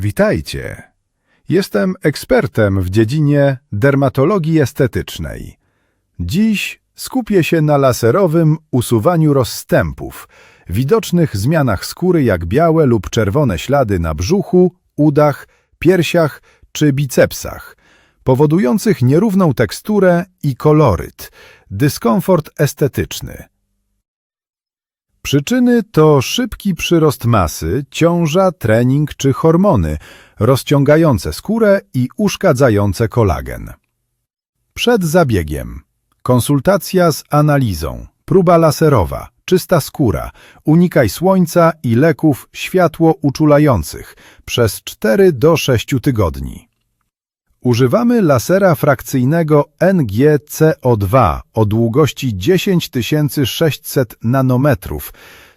Witajcie. Jestem ekspertem w dziedzinie dermatologii estetycznej. Dziś skupię się na laserowym usuwaniu rozstępów, widocznych zmianach skóry jak białe lub czerwone ślady na brzuchu, udach, piersiach czy bicepsach, powodujących nierówną teksturę i koloryt, dyskomfort estetyczny. Przyczyny to szybki przyrost masy, ciąża, trening czy hormony rozciągające skórę i uszkadzające kolagen. Przed zabiegiem. Konsultacja z analizą, próba laserowa, czysta skóra, unikaj słońca i leków światło uczulających. Przez 4 do 6 tygodni. Używamy lasera frakcyjnego NGCO2 o długości 10600 nanometrów,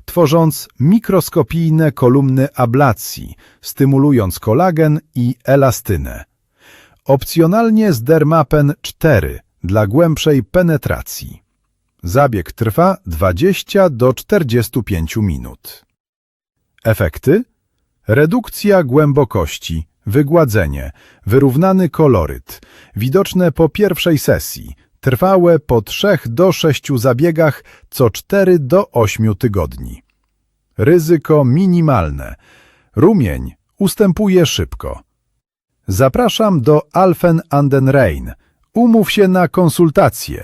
tworząc mikroskopijne kolumny ablacji, stymulując kolagen i elastynę. Opcjonalnie z Dermapen 4 dla głębszej penetracji. Zabieg trwa 20 do 45 minut. Efekty? Redukcja głębokości, wygładzenie, wyrównany koloryt, widoczne po pierwszej sesji, trwałe po 3 do 6 zabiegach co 4 do 8 tygodni. Ryzyko minimalne. Rumień ustępuje szybko. Zapraszam do Alphen an den. Umów się na konsultację.